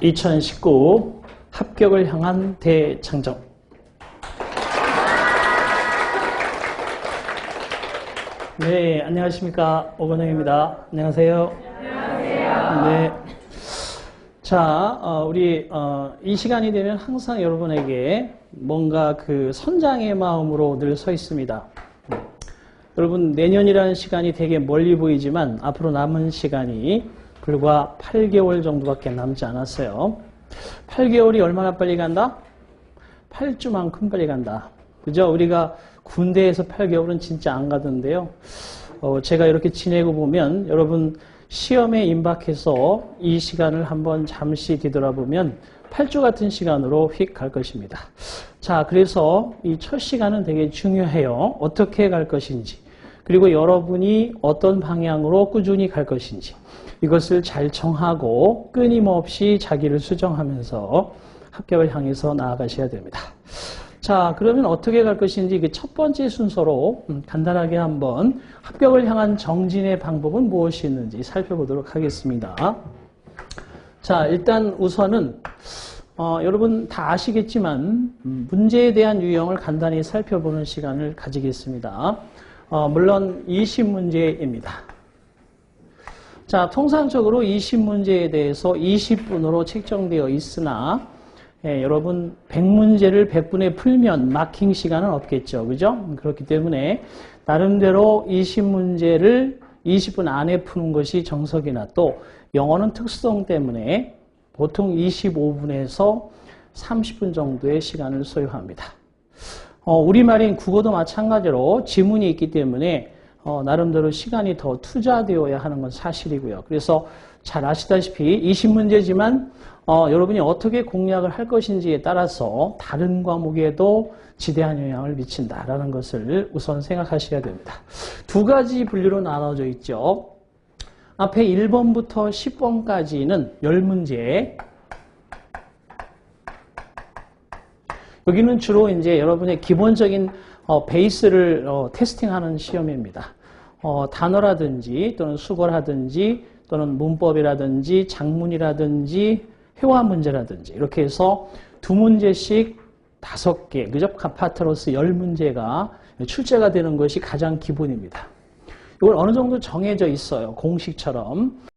2019 합격을 향한 대창정. 네, 안녕하십니까. 오건영입니다. 안녕하세요. 안녕하세요. 네. 자, 어, 우리 어, 이 시간이 되면 항상 여러분에게 뭔가 그 선장의 마음으로 늘 서 있습니다. 여러분, 내년이라는 시간이 되게 멀리 보이지만 앞으로 남은 시간이 불과 8개월 정도밖에 남지 않았어요. 8개월이 얼마나 빨리 간다? 8주만큼 빨리 간다. 그죠? 우리가 군대에서 8개월은 진짜 안 가던데요. 어, 제가 이렇게 지내고 보면 여러분 시험에 임박해서 이 시간을 한번 잠시 뒤돌아보면 8주 같은 시간으로 휙 갈 것입니다. 자, 그래서 이 첫 시간은 되게 중요해요. 어떻게 갈 것인지. 그리고 여러분이 어떤 방향으로 꾸준히 갈 것인지. 이것을 잘 정하고 끊임없이 자기를 수정하면서 합격을 향해서 나아가셔야 됩니다. 자, 그러면 어떻게 갈 것인지 그 첫 번째 순서로 음, 간단하게 한번 합격을 향한 정진의 방법은 무엇이 있는지 살펴보도록 하겠습니다. 자, 일단 우선은 어, 여러분 다 아시겠지만 음, 문제에 대한 유형을 간단히 살펴보는 시간을 가지겠습니다. 어, 물론 20문제입니다. 자, 통상적으로 20문제에 대해서 20분으로 책정되어 있으나 예, 여러분 100문제를 100분에 풀면 마킹 시간은 없겠죠. 그죠? 그렇기 때문에 나름대로 20문제를 20분 안에 푸는 것이 정석이나 또 영어는 특수성 때문에 보통 25분에서 30분 정도의 시간을 소요합니다. 어, 우리말인 국어도 마찬가지로 지문이 있기 때문에 어, 나름대로 시간이 더 투자되어야 하는 건 사실이고요. 그래서 잘 아시다시피 20문제지만 어, 여러분이 어떻게 공략을 할 것인지에 따라서 다른 과목에도 지대한 영향을 미친다라는 것을 우선 생각하셔야 됩니다. 두 가지 분류로 나눠져 있죠. 앞에 1번부터 10번까지는 10문제. 여기는 주로 이제 여러분의 기본적인 어, 베이스를 어, 테스팅하는 시험입니다. 어, 단어라든지 또는 수거라든지 또는 문법이라든지 작문이라든지 회화 문제라든지 이렇게 해서 두 문제씩 다섯 개, 그죠? 파트로스 열 문제가 출제가 되는 것이 가장 기본입니다. 이걸 어느 정도 정해져 있어요. 공식처럼.